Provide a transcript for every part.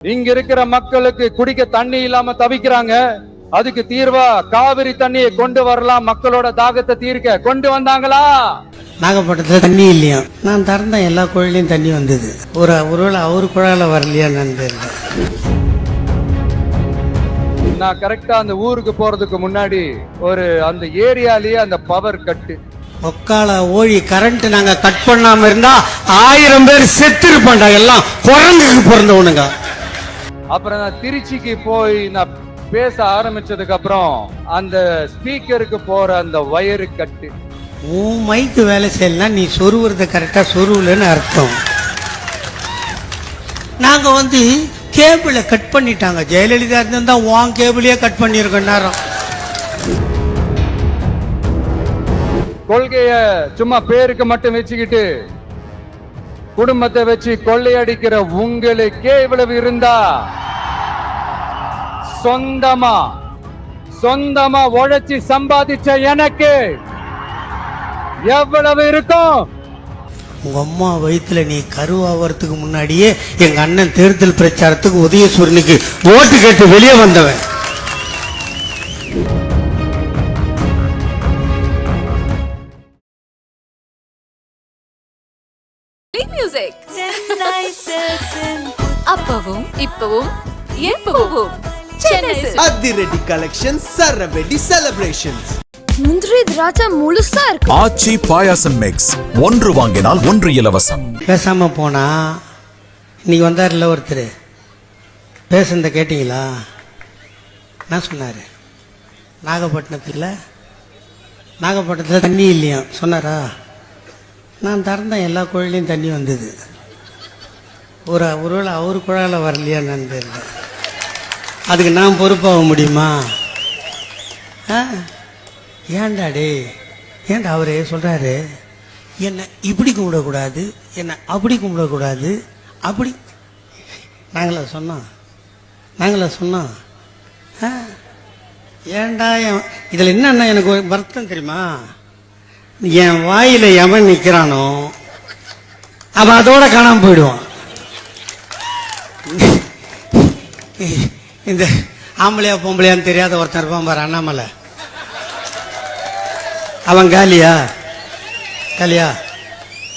இங்க இருக்கிற மக்களுக்கு குடிக்க தண்ணி இல்லாம தவிக்கிறாங்க. அதுக்கு தீர்வா காவிரி தண்ணியை கொண்டு வரலாம் மக்களோட தாகத்தை தீர்க்க. கொண்டு வந்தாங்களா? நாகப்பட்டினத்தில் தண்ணி இல்லையா? நான் திறந்தேன் எல்லா குழாயிலையும் தண்ணி வந்தது. ஒரு ஒருவேளை அவர் குழாயில வரலையா நான் தெரியல. நான் கரெக்டா அந்த ஊருக்கு போறதுக்கு முன்னாடி ஒரு அந்த ஏரியாலயே அந்த பவர் கட்டு ஒக்கால ஓழி கரண்ட் நாங்க கட் பண்ணாம இருந்தா ஆயிரம் பேர் செத்து இருப்பான்டா எல்லாம். குரங்குக்கு பிறந்தவனுங்க. அப்புறம் நான் திருச்சிக்கு போய் நான் பேச ஆரம்பிச்சதுக்கு அப்புறம் அந்த ஸ்பீக்கருக்கு போற அந்த வயரு கட்டு. உன் மைக்கு வேலை செய்யலாம் நீ சொருவுறத கரெக்டா சொருவலன்னு அர்த்தம். நாங்க வந்து கேபிளை கட் பண்ணிட்டாங்க. ஜெயலலிதா இருந்தா உன் கேபிளையே கட் பண்ணியிருக்கோம் நேரம் கொள்கைய சும்மா பேருக்கு மட்டும் வச்சுக்கிட்டு குடும்பத்தை வச்சு கொள்ளையடிக்கிற உங்களுக்கே இவ்வளவு இருந்தா? சொந்தமா? சொந்தமா உழைச்சி சம்பாதிச்ச எனக்கு எவ்வளவு இருக்கும்? உங்க அம்மா வயித்துல நீ கருவாகிறதுக்கு முன்னாடியே எங்க அண்ணன் தேர்தல் பிரச்சாரத்துக்கு உதயசூரனுக்கு ஓட்டு கேட்டு வெளியே வந்தவன். இப்பவும் எப்பவும். அதிரடி கலெக்ஷன் சரவெடி செலிப்ரேஷன்ஸ் முந்திரி திராட்சை முழுசா இருக்கு. ஆச்சி பாயாசம் மிக்ஸ் ஒன்று வாங்கினால் ஒன்று இலவசம். பேசாம போனா இன்னைக்கு வந்தார்ல ஒருத்தர். பேசுனத கேட்டீங்களா? என்ன சொன்னாரு? நாகப்பட்டினத்தில்? நாகப்பட்டினத்தில் தண்ணி இல்லையா? சொன்னாரா? நான் திறந்தேன் எல்லா குழாயிலையும் தண்ணி வந்தது. ஒரு ஒருவேளை அவர் குழாயில் வரலையா நான் தெரியல. அதுக்கு நான் பொறுப்பாக முடியுமா? ஆ? ஏன்டா டே? ஏன்டா அவர் சொல்கிறாரு என்னை இப்படி கும்பிடக்கூடாது என்னை அப்படி கும்பிடக்கூடாது அப்படி நாங்களா சொன்னோம். நாங்களா சொன்னோம். ஆ? ஏண்டா என் இதில் என்னன்னா எனக்கு ஒரு வருத்தம் தெரியுமா? என் வாயில் எவன் நிற்கிறானோ அவன் அதோட காணாமல் போயிடுவான். இந்த ஆம்பளையா பொம்பளையான்னு தெரியாத ஒருத்தர் இருப்பான் பாரு அண்ணாமலை. அவன் காலியா? காலியா?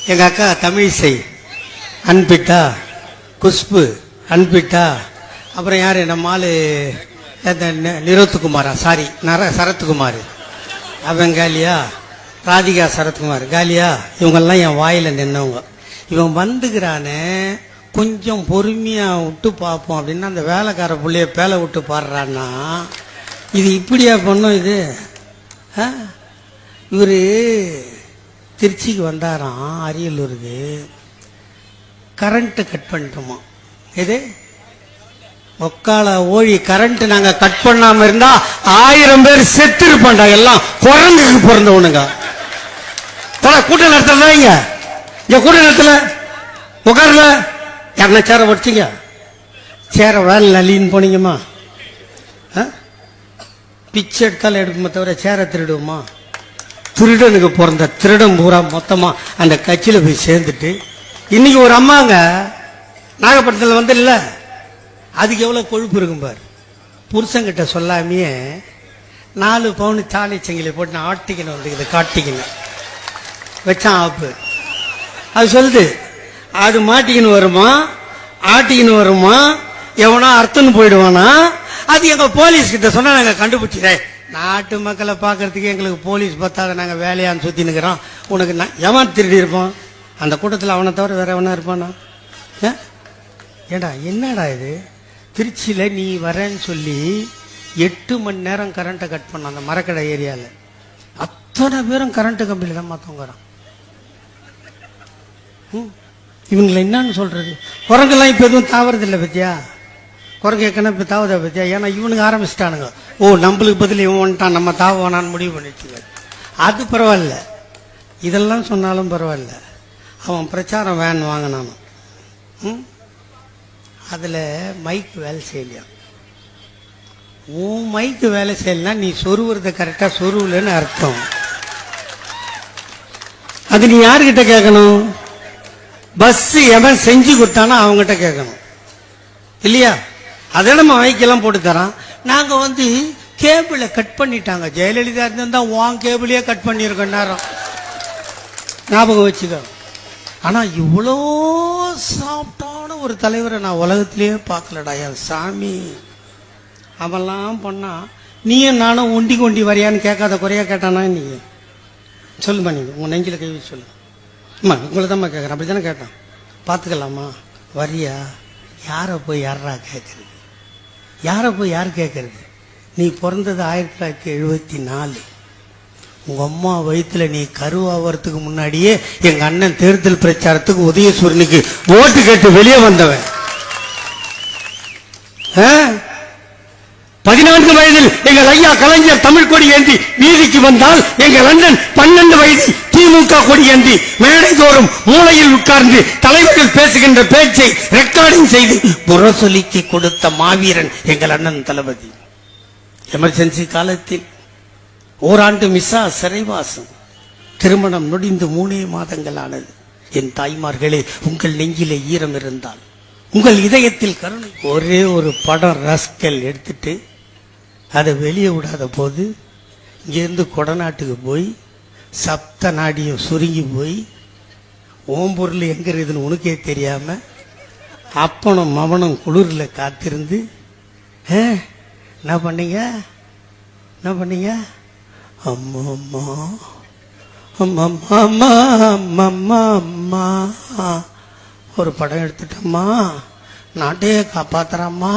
எங்கள் அக்கா தமிழிசை அன்பிட்டா? குஷ்பு அன்பிட்டா? அப்புறம் யார்? நம்ம ஆள் அந்த நிரோத்துக்குமாரா? சாரி நர சரத்குமார். அவன் காலியா? ராதிகா சரத்குமார். காலியா? இவங்கெல்லாம் என் வாயில் நின்னவங்க. இவன் வந்துக்கிறானே கொஞ்சம் பொறுமையாக விட்டு பார்ப்போம் அப்படின்னா அந்த வேலைக்கார பிள்ளைய பேலை விட்டு பாடுறான்னா? இது இப்படியா பண்ணும் இது? ஆ? இவர் திருச்சிக்கு வந்தாராம் அரியலூருக்கு. Current cut பண்ணிட்டோமா? எது? ஒக்கால ஓழி கரண்ட் நாங்க கட் பண்ணாம இருந்தா ஆயிரம் பேர் செத்து இருப்பான்டா எல்லாம். குரங்குக்கு பிறந்தவனுங்க. போடா, கூட்ட நேரத்தில் இங்க? இங்க கூட்ட நேரத்தில் உட்காருல யாருன்னா சேரை படிச்சிங்க? சேர வேலை நலின்னு போனீங்கம்மா. ஆ? பிச்சை எடுத்தாலும் எடுக்குமே தவிர சேரை திருடுவோமா? திருடனுக்கு பிறந்த திருடன் பூரா மொத்தமாக அந்த கட்சியில் போய் சேர்ந்துட்டு இன்னைக்கு ஒரு அம்மாங்க நாகப்பட்டினத்தில் வந்து இல்லை அதுக்கு எவ்வளோ கொழுப்பு இருக்கும் பார். புருஷங்கிட்ட சொல்லாமையே நாலு பவுன் தாலி சங்கிலி போட்டு நான் ஆட்டிக்கணும் வந்து இதை காட்டிக்கணும் வச்சான் ஆப்பு. அது சொல்லுது அது மாட்டிக்கின்னு வருமா? ஆட்டிக்கின்னு வருமா? எவனா அர்த்தம்னு போயிடுவானா? அது எங்க போலீஸ் கிட்ட சொன்னா நாங்க கண்டுபிடிச்சிடே நாட்டு மக்களை பார்க்கறதுக்கு எங்களுக்கு போலீஸ் பத்தாத நாங்க வேலையான்னு சுத்தி நிக்கிறோம் உனக்கு நான் எவன் திருடி இருப்போம். அந்த கூட்டத்தில் அவனை தவிர வேற எவனா இருப்பானா? ஏடா என்னடா இது? திருச்சியில நீ வரேன்னு சொல்லி எட்டு மணி நேரம் கரண்ட்டை கட் பண்ண அந்த மரக்கடை ஏரியாவில் அத்தனை பேரும் கரண்ட் கம்பியில் தான் மற்றவங்கிறான் ம். இவங்களை என்னன்னு சொல்றது? குரங்கெல்லாம் இப்போ எதுவும் தாவறதில்லை பத்தியா? குரங்கு ஏற்கனவே இப்போ தாவதா பத்தியா? ஏன்னா இவனுங்க ஆரம்பிச்சிட்டானுங்க. ஓ நம்மளுக்கு பதில் இவன் வந்துட்டான் நம்ம தாவானான்னு முடிவு பண்ணிட்டு அது பரவாயில்ல. இதெல்லாம் சொன்னாலும் பரவாயில்ல. அவன் பிரச்சாரம் வேன் வாங்கினானோ. ம்? அதில் மைக் வேலை செய்யலையா? உன் மைக்கு வேலை செய்யலைன்னா நீ சொருவுறத கரெக்டாக சொருவலன்னு அர்த்தம். அது நீ யாருக்கிட்ட கேட்கணும்? பஸ் எவன் செஞ்சு கொடுத்தானோ அவங்ககிட்ட கேட்கணும். இல்லையா? அதை நம்ம வைக்கெல்லாம் போட்டு தரான். நாங்கள் வந்து கேபிளை கட் பண்ணிட்டாங்க. ஜெயலலிதா இருந்தா உன் கேபிளையே கட் பண்ணியிருக்கோம் நேரம். ஞாபகம் வச்சுக்க. ஆனால் இவ்வளோ சாஃப்டான ஒரு தலைவரை நான் உலகத்திலேயே பார்க்கலடா. என் சாமி. அவெல்லாம் பண்ணா நீயும் நானும் ஒண்டி கொண்டி வரையான்னு கேட்காத குறையா கேட்டானா நீ? சொல்லுமா நீங்கள் உங்கள் நெஞ்சில் கை வச்சு சொல்லு. அம்மா உங்களை தான்மா கேட்குறேன் அப்படி தானே கேட்டான் பார்த்துக்கலாமா? வரியா? யாரை போய் யாரா கேட்கறது யாரை போய் யார் கேட்கறது நீ பிறந்தது ஆயிரத்தி தொள்ளாயிரத்தி எழுபத்தி நாலு உங்கள் அம்மா வயிற்றுல நீ கருவாகிறதுக்கு முன்னாடியே எங்கள் அண்ணன் தேர்தல் பிரச்சாரத்துக்கு உதயசூரனுக்கு ஓட்டு கேட்டு வெளியே வந்தவன். ஆ? பதினான்கு வயதில் எங்கள் ஐயா கலைஞர் தமிழ் கொடி ஏந்தி வீதிக்கு வந்தால் எங்கள் அண்ணன் பன்னெண்டு வயதில் திமுக கொடி ஏந்தி மேடை தோறும் மூலையில் உட்கார்ந்து தலைவர்கள் பேசுகின்ற பேச்சை ரெக்கார்டிங் செய்து புறசொலிக்கு கொடுத்த மாவீரன் எங்கள் அண்ணன் தளபதி. எமர்ஜென்சி காலத்தில் ஓராண்டு மிஸ்ஸா சிறைவாசம். திருமணம் நொடிந்து மூணே மாதங்கள் ஆனது. என் தாய்மார்களே உங்கள் நெஞ்சிலே ஈரம் இருந்தால் உங்கள் இதயத்தில் கருணை. ஒரே ஒரு படம் ரஸ்கல் எடுத்துட்டு அதை வெளியே விடாத போது இங்கேருந்து கொடநாட்டுக்கு போய் சப்த நாடியும் சுருங்கி போய் ஓம் பொருள் எங்க இருக்குதுன்னு உனக்கே தெரியாமல் அப்பனும் மவனும் குளிரில் காத்திருந்து "ஆ, என்ன பண்ணீங்க? என்ன பண்ணீங்க? அம்மா அம்மா அம்மா அம்மா அம்மா அம்மா அம்மா ஒரு படம் எடுத்துட்டம்மா நாட்டையே காப்பாத்துறம்மா.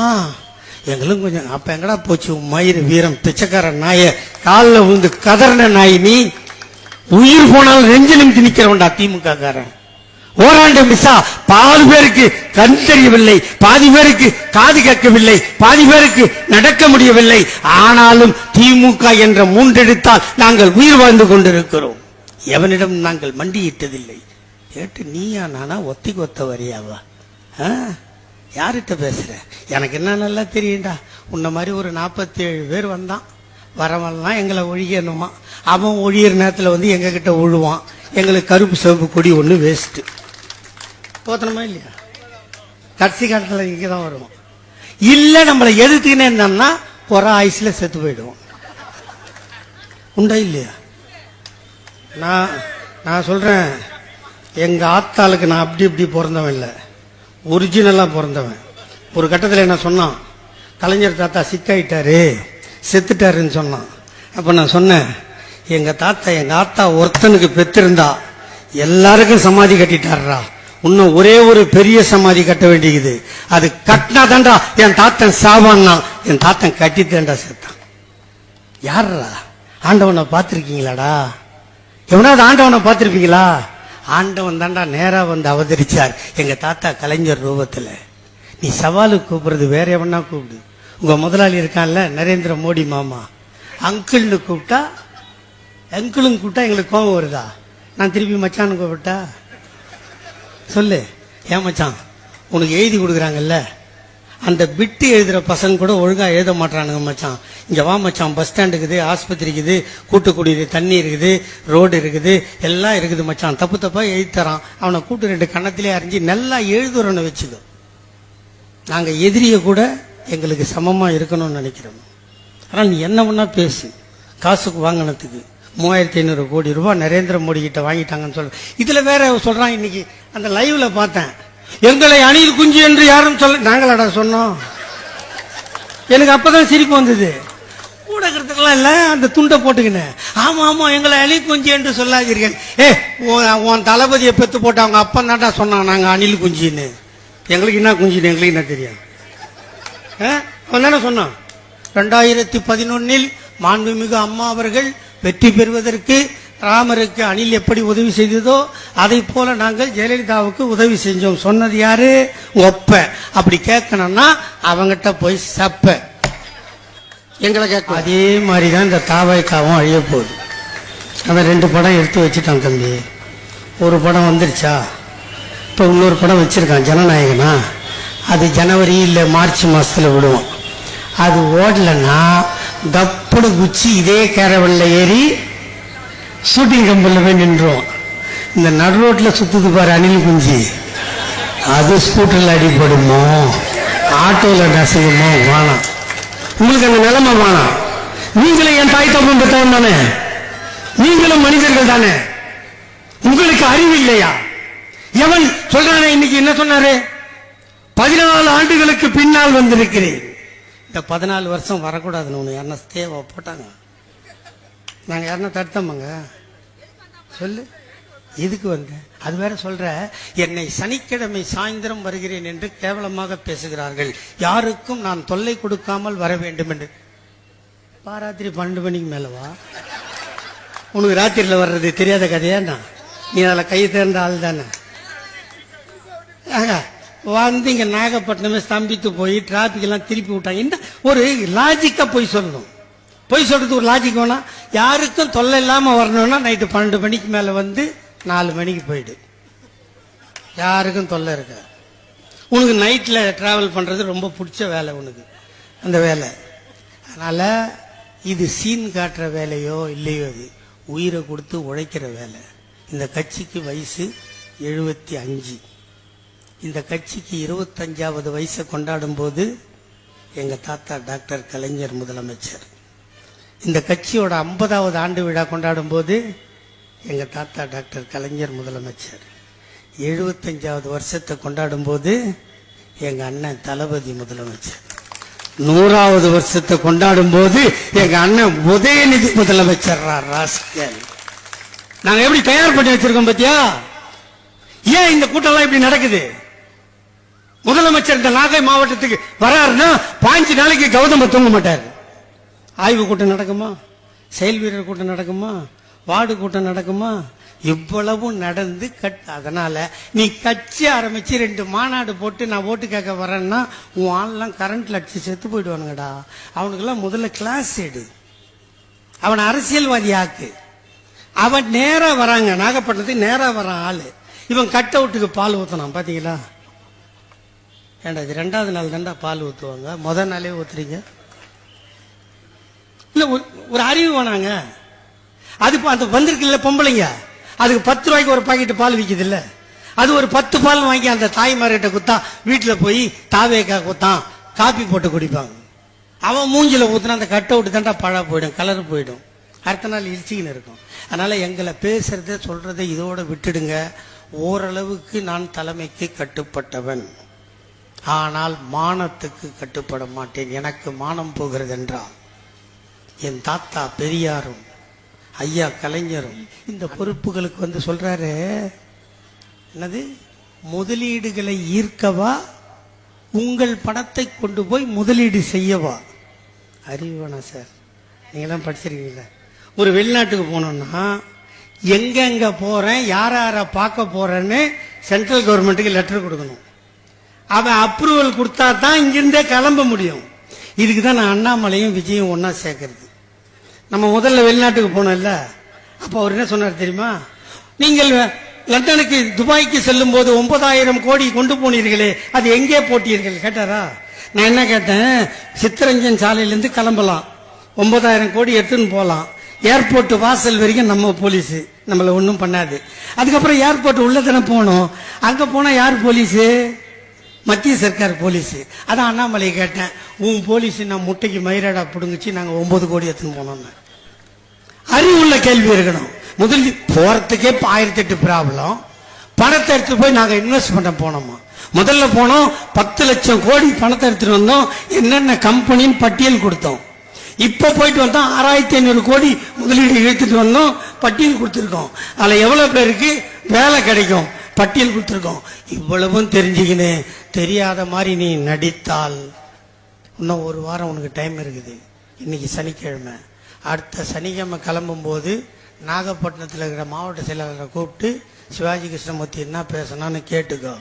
எங்களும் கொஞ்சம் அப்ப எங்கடா போச்சு? மயிறு வீரம் பிச்சைக்கார நாய காலில் விழுந்து கதறின நாய் நீ? உயிர் போனாலும் நெஞ்சு நிமித்தி நிக்கிறவன்டா திமுக காரன் ஓராண்டு மிஸ்ஸா பாதி பேருக்கு கண் தெரியவில்லை பாதி பேருக்கு காது கேட்கவில்லை பாதி பேருக்கு நடக்க முடியவில்லை. ஆனாலும் திமுக என்ற மூன்றெடுத்தால் நாங்கள் உயிர் வாழ்ந்து கொண்டிருக்கிறோம். எவனிடம் நாங்கள் மண்டியிட்டதில்லை? கேட்டு நீயா நானா ஒத்திக்கு ஒத்த வரியாவா ஆ? யார்கிட்ட பேசுகிற எனக்கு என்ன நல்லா தெரியும்டா. உன்ன மாதிரி ஒரு நாற்பத்தேழு பேர் வந்தான். வரவெல்லாம் எங்களை ஒழியணுமா அவன் ஒழியிற நேரத்தில் வந்து எங்ககிட்ட ஒழுவான் எங்களுக்கு கருப்பு சிவப்பு கொடி ஒன்று வேஸ்ட்டு போத்தனமா இல்லையா? கடைசி காலத்தில் இங்கே தான் வருவோம் இல்லை நம்மளை எதிர்த்துக்கினே இருந்தோம்னா குறை ஆயுசில் செத்து போயிடுவோம் உண்டா இல்லையா? நான் நான் சொல்கிறேன் எங்கள் ஆத்தாளுக்கு நான் அப்படி இப்படி பிறந்தவன் இல்லை. ஒரிஜினலாக பிறந்தவன். ஒரு கட்டத்தில் என்ன சொன்னான்? கலைஞர் தாத்தா சிக்காயிட்டாரு செத்துட்டாருன்னு சொன்னான். அப்போ நான் சொன்னேன் எங்கள் தாத்தா எங்கள் ஆத்தா ஒருத்தனுக்கு பெற்றிருந்தா எல்லாருக்கும் சமாதி கட்டிட்டாருடா. இன்னும் ஒரே ஒரு பெரிய சமாதி கட்ட வேண்டியது. அது கட்டினா தாண்டா என் தாத்தன் சாவான்னா. என் தாத்தன் கட்டித்தேன்டா செத்தான். யாரா ஆண்டவனை பார்த்துருக்கீங்களாடா? எவனாவது ஆண்டவனை பார்த்துருப்பீங்களா? ஆண்டவன் தாண்டா நேராக வந்து அவதரிச்சார். எங்கள் தாத்தா கலைஞர் ரூபத்தில். நீ சவாலுக்கு கூப்பிடுறது வேற எவனா கூப்பிடு. உங்கள் முதலாளி இருக்கான்ல நரேந்திர மோடி மாமா. அங்கிள்னு கூப்பிட்டா அங்கிளும் கூப்பிட்டா எங்களுக்கு கோபம் வருதா? நான் திருப்பி மச்சான்னு கூப்பிட்டா? சொல்லு. ஏன் மச்சான்? உனக்கு எழுதி கொடுக்குறாங்கல்ல. அந்த பிட்டு எழுதுகிற பசங்க கூட ஒழுங்காக எழுத மாட்டானுங்க மச்சான். இங்கே வா மச்சான் பஸ் ஸ்டாண்ட் இருக்குது ஆஸ்பத்திரி இருக்குது கூட்டுக்குடியுது தண்ணி இருக்குது ரோடு இருக்குது எல்லாம் இருக்குது மச்சான். தப்பு தப்பாக எழுதி தரான். அவனை கூட்டு ரெண்டு கன்னத்திலே அறிஞ்சு நல்லா எழுதுறவனை வச்சுக்கோ. நாங்கள் எதிரியை கூட எங்களுக்கு சமமாக இருக்கணும்னு நினைக்கிறோம். ஆனால் நீ என்ன பண்ணால் பேசு. காசுக்கு வாங்கினத்துக்கு மூவாயிரத்தி ஐநூறு கோடி ரூபாய் நரேந்திர மோடி கிட்ட வாங்கிட்டாங்கன்னு சொல்கிறேன் இதில் வேற சொல்கிறான் இன்னைக்கு. அந்த லைவில் பார்த்தேன். எங்களை அணில் குஞ்சு என்று யாரும் சொல்ல நாங்களாடா சொன்னோம். எனக்கு அப்பதான் சிரிப்பு வந்தது. கூட இருக்கிறதுக்கெல்லாம் இல்லை அந்த துண்டை போட்டுக்கினேன். ஆமாம் ஆமாம் எங்களை அணி குஞ்சு என்று சொல்லாதீர்கள். ஏ உன் உன் தளபதியை பெற்று போட்டு அவங்க அப்பா தான்டா சொன்னான் நாங்கள் அணில் குஞ்சின்னு? எங்களுக்கு என்ன குஞ்சின்னு எங்களுக்கு என்ன தெரியும் ஆ? அவன் தானே சொன்னான்? ரெண்டாயிரத்தி பதினொன்னில் மாண்புமிகு அம்மா அவர்கள் வெற்றி பெறுவதற்கு ராமருக்கு அணில் எப்படி உதவி செய்ததோ அதை போல நாங்கள் ஜெயலலிதாவுக்கு உதவி செஞ்சோம். சொன்னது யாரு? ஒப்ப அப்படி கேட்கணும்னா அவங்கிட்ட போய் சப்ப. எங்களை கேட்க அதே மாதிரி தான் இந்த தாவாய்க்காவும் அழிய போகுது. அவன் ரெண்டு படம் எடுத்து வச்சுட்டான் தம்பி. ஒரு படம் வந்துருச்சா? இப்போ இன்னொரு படம் வச்சுருக்கான் ஜனநாயகனா? அது ஜனவரி இல்லை மார்ச் மாதத்தில் விடுவோம் அது ஓடலைன்னா தப்புடு குச்சி இதே கேரவனில் ஏறி ஷூட்டிங் கம்பெனியில் போய் நின்றுவோம் இந்த நடு ரோட்டில் பாரு அணில் குஞ்சு. அது ஸ்கூட்டரில் அடிபடுமோ? ஆட்டோவில் நெசவுமோ வேணாம் உங்களுக்கு அந்த நிலைமை வேணாம் நீங்களும் என் தாய் தப்பும் பெற்றவன் தானே. நீங்களும் மனிதர்கள் தானே. உங்களுக்கு அறிவு இல்லையா? எவன் சொல்றானே இன்னைக்கு என்ன சொன்னாரு? பதினாலு ஆண்டுகளுக்கு பின்னால் வந்திருக்கிறேன். இந்த பதினாலு வருஷம் வரக்கூடாதுன்னு ஒன்று யாருன்னா தேவை போட்டாங்க. நாங்கள் யாருன்னா தடுத்தோமாங்க? சொல்லு. எதுக்கு வந்தேன் அது வேற சொல்ற என்னை சனிக்கிழமை சாயந்தரம் வருகிறேன் என்று கேவலமாக பேசுகிறார்கள். யாருக்கும் நான் தொல்லை கொடுக்காமல் வர வேண்டும் என்று. பாராத்திரி பன்னெண்டு மணிக்கு மேலவா உனக்கு ராத்திரியில் வர்றது தெரியாத கதையாண்ணா நீ அதில் கை தேர்ந்த ஆள் தானே? வந்து இங்கே நாகப்பட்டினமே ஸ்தம்பித்து போய் டிராபிக் எல்லாம் திருப்பி விட்டாங்க. என்ன? ஒரு லாஜிக்காக போய் சொல்லணும். போய் சொல்றது ஒரு லாஜிக் வேணா. யாருக்கும் தொல்லை இல்லாமல் வரணும்னா நைட்டு பன்னெண்டு மணிக்கு மேலே வந்து நாலு மணிக்கு போயிடு. யாருக்கும் தொல்லை இருக்க உனக்கு நைட்டில் ட்ராவல் பண்ணுறது ரொம்ப பிடிச்ச வேலை உனக்கு அந்த வேலை. அதனால் இது சீன் காட்டுற வேலையோ இல்லையோ அது உயிரை கொடுத்து உழைக்கிற வேலை. இந்த கட்சிக்கு வயசு எழுபத்தி அஞ்சு. இந்த கட்சிக்கு இருபத்தஞ்சாவது வயசை கொண்டாடும் போது எங்கள் தாத்தா டாக்டர் கலைஞர் முதலமைச்சர். இந்த கட்சியோட ஐம்பதாவது ஆண்டு விழா கொண்டாடும் போது எங்க தாத்தா டாக்டர் கலைஞர் முதலமைச்சர். எழுபத்தஞ்சாவது வருஷத்தை கொண்டாடும் போது எங்க அண்ணன் தளபதி முதலமைச்சர். நூறாவது வருஷத்தை கொண்டாடும் போது எங்க அண்ணன் உதயநிதி முதலமைச்சர் ராஸ்கல். நாங்கள் எப்படி தயார் பண்ணி வச்சிருக்கோம் பத்தியா? ஏன் இந்த கூட்டம்லாம் இப்படி நடக்குது? முதலமைச்சர் இந்த நாகை மாவட்டத்துக்கு வராருன்னா பாஞ்சு நாளைக்கு கௌதம தூங்க மாட்டார். ஆய்வு கூட்டம் நடக்குமா? செயல் வீரர் கூட்டம் நடக்குமா? வார்டு கூட்டம் நடக்குமா? இவ்வளவும் நடந்து கட் அதனால நீ கட்சி ஆரம்பிச்சு ரெண்டு மாநாடு போட்டு நான் ஓட்டு கேட்க வரேன்னா உன் ஆள்லாம் கரண்ட்ல அடிச்சு செத்து போயிடுவானுங்கடா. அவனுக்கெல்லாம் முதல்ல கிளாஸ் எடு. அவன் அரசியல்வாதி ஆக்கு. அவன் நேரா வராங்க. நாகப்பட்டினத்துக்கு நேரா வரான் ஆளு. இவன் கட் அவுட்டுக்கு பால் ஊத்தனான் பாத்தீங்களா? ஏண்டா இது ரெண்டாவது நாள் தான்டா பால் ஊத்துவாங்க. முத நாளே ஊத்துறீங்க? இல்ல ஒரு- ஒரு அறிவு வேணாங்க. அது அந்த வந்திருக்குல்ல பொம்பளைங்க. அதுக்கு பத்து ரூபாய்க்கு ஒரு பாக்கெட்டு பால் விற்கிது இல்லை அது ஒரு பத்து பால் வாங்கி அந்த தாய்மார்கிட்ட குத்தா வீட்டில் போய் தாவேக்கா குத்தான் காப்பி போட்டு குடிப்பாங்க. அவன் மூஞ்சில் ஊற்றுனா அந்த கட் அவுட் தான்டா பழா போயிடும் கலர் போயிடும். அடுத்த நாள் இழிச்சிக்கின்னு இருக்கும். அதனால் எங்களை பேசுறதை சொல்றதை இதோட விட்டுடுங்க. ஓரளவுக்கு நான் தலைமைக்கு கட்டுப்பட்டவன். ஆனால் மானத்துக்கு கட்டுப்பட மாட்டேன். எனக்கு மானம் போகிறது என்றால் என் தாத்தா பெரியாரும் ஐயா கலைஞரும். இந்த பொறுப்புகளுக்கு வந்து சொல்றாரு என்னது? முதலீடுகளை ஈர்க்கவா? உங்கள் பணத்தை கொண்டு போய் முதலீடு செய்யவா? அறிவானா சார். நீங்களாம் படிச்சிருக்கீங்களா. ஒரு வெளிநாட்டுக்கு போனோம்னா எங்கெங்க போறேன் யார யாரை பார்க்க போறேன்னு சென்ட்ரல் கவர்மெண்ட்டுக்கு லெட்டர் கொடுக்கணும். அவன் அப்ரூவல் கொடுத்தா தான் இங்கிருந்தே கிளம்ப முடியும். இதுக்கு தான் நான் அண்ணாமலையும் விஜயும் ஒன்றா சேர்க்கறது. நம்ம முதல்ல வெளிநாட்டுக்கு போனோம்ல அப்போ அவர் என்ன சொன்னார் தெரியுமா? நீங்கள் லண்டனுக்கு துபாய்க்கு செல்லும் போது ஒன்பதாயிரம் கோடி கொண்டு போனீர்களே அது எங்கே போட்டீர்கள்? கேட்டாரா? நான் என்ன கேட்டேன் சித்தரஞ்சன் சாலையிலேருந்து கிளம்பலாம். ஒன்பதாயிரம் கோடி எடுத்துன்னு போகலாம் ஏர்போர்ட் வாசல் வரைக்கும் நம்ம போலீஸ் நம்மளை ஒன்றும் பண்ணாது. அதுக்கப்புறம் ஏர்போர்ட் உள்ளே தானே போனோம். அங்கே போனால் யார் போலீஸு? மத்திய சர்க்கார் போலீஸு. அதான் அண்ணாமலை கேட்டேன். உன் போலீஸ் நான் முட்டைக்கு மயிராடா பிடுங்குச்சு நாங்கள் ஒம்பது கோடி எடுத்துன்னு போனோம்னு. அறிவுள்ள கேள்வி இருக்கணும். முதல் போகிறதுக்கே இப்போ ஆயிரத்தி எட்டு ப்ராப்ளம் பணத்தை எடுத்துகிட்டு போய் நாங்கள் இன்வெஸ்ட் பண்ண போனோமா? முதல்ல போனோம் பத்து லட்சம் கோடி பணத்தை எடுத்துகிட்டு வந்தோம். என்னென்ன கம்பெனின்னு பட்டியல் கொடுத்தோம். இப்போ போயிட்டு வந்தோம் ஆறாயிரத்தி ஐநூறு கோடி முதலீடு இழுத்துட்டு வந்தோம் பட்டியல் கொடுத்துருக்கோம். அதில் எவ்வளோ பேருக்கு வேலை கிடைக்கும்? பட்டியல் கொடுத்துருக்கோம். இவ்வளவும் தெரிஞ்சுக்கின்னு தெரியாத மாதிரி நீ நடித்தால். இன்னும் ஒரு வாரம் உனக்கு டைம் இருக்குது. இன்னைக்கு சனிக்கிழமை. அடுத்த சனிக்கிழமை கிளம்பும்போது நாகப்பட்டினத்தில் இருக்கிற மாவட்ட செயலாளரை கூப்பிட்டு சிவாஜி கிருஷ்ணமூர்த்தி என்ன பேசணும்னு கேட்டுக்கோ.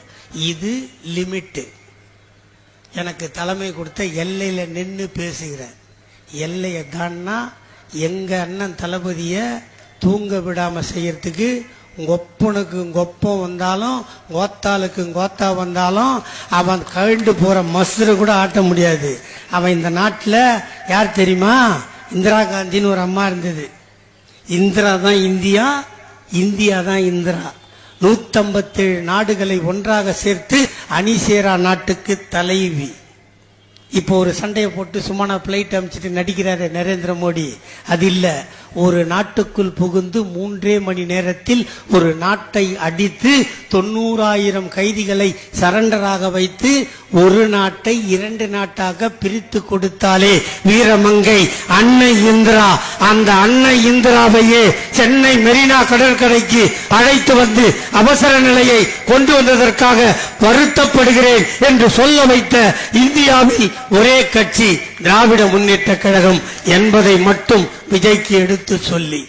இது லிமிட்டு. எனக்கு தலைமை கொடுத்த எல்லையில் நின்று பேசுகிறேன். எல்லையை தான்னா எங்கள் அண்ணன் தளபதியை தூங்க விடாமல் செய்யறதுக்கு கொப்பனுக்கு கொப்பம் வந்தாலும் கோத்தாளுக்கு கோத்தா வந்தாலும் அவன் கழிண்டு போற மசுரை கூட ஆட்ட முடியாது. அவன் இந்த நாட்டில் யார் தெரியுமா? இந்திரா காந்தின்னு ஒரு அம்மா இருந்தது. இந்திரா தான் இந்தியா இந்தியா தான் இந்திரா. நூத்தம்பத்தேழு நாடுகளை ஒன்றாக சேர்த்து அணிசேரா நாட்டுக்கு தலைவி. இப்போ ஒரு சண்டையை போட்டு சும்மா நான் பிளைட் அமைச்சிட்டு நடிக்கிறாரு நரேந்திர மோடி. அது இல்லை. ஒரு நாட்டுக்குள் புகுந்து மூன்றே மணி நேரத்தில் ஒரு நாட்டை அடித்து தொண்ணூறாயிரம் கைதிகளை சரண்டராக வைத்து ஒரு நாட்டை இரண்டு நாட்டாக பிரித்து கொடுத்தாலே வீரமங்கை அன்னை இந்திரா அந்த அன்னை இந்திராவையே சென்னை மெரினா கடற்கரைக்கு அழைத்து வந்து அவசர நிலையை கொண்டு வந்ததற்காக வருத்தப்படுகிறேன் என்று சொல்ல வைத்த இந்தியாவில் ஒரே கட்சி திராவிட முன்னேற்ற கழகம் என்பதை மட்டும் விஜய்க்கு எடுத்து சொல்லி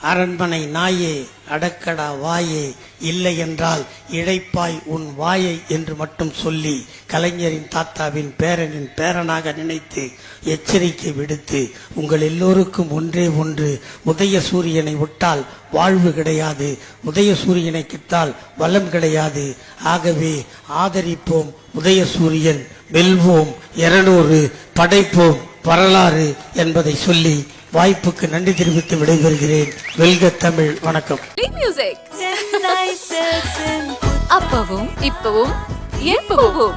அரண்மனை நாயே அடக்கடா வாயே இல்லை என்றால் இழைப்பாய் உன் வாயை என்று மட்டும் சொல்லி கலைஞரின் தாத்தாவின் பேரனின் பேரனாக நினைத்து எச்சரிக்கை விடுத்து உங்கள் எல்லோருக்கும் ஒன்றே ஒன்று உதய சூரியனை விட்டால் வாழ்வு கிடையாது உதய சூரியனை கிட்டால் வளம் கிடையாது. ஆகவே ஆதரிப்போம் உதய சூரியன் வெல்வோம் இருநூறு படைப்போம் வரலாறு என்பதை சொல்லி வாய்ப்புக்கு நன்றி தெரிவித்து விடைபெறுகிறேன். வெல்க தமிழ் வணக்கம். அப்பவும் இப்பவும் எப்பவும்.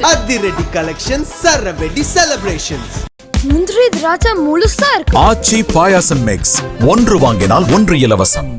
அதிரடி கலெக்ஷன் சரவெடி செலிப்ரேஷன்ஸ் முந்திரி திராட்சை முழுசா இருக்கு. ஆச்சி பாயாசம் மிக்ஸ் ஒன்று வாங்கினால் ஒன்று இலவசம்.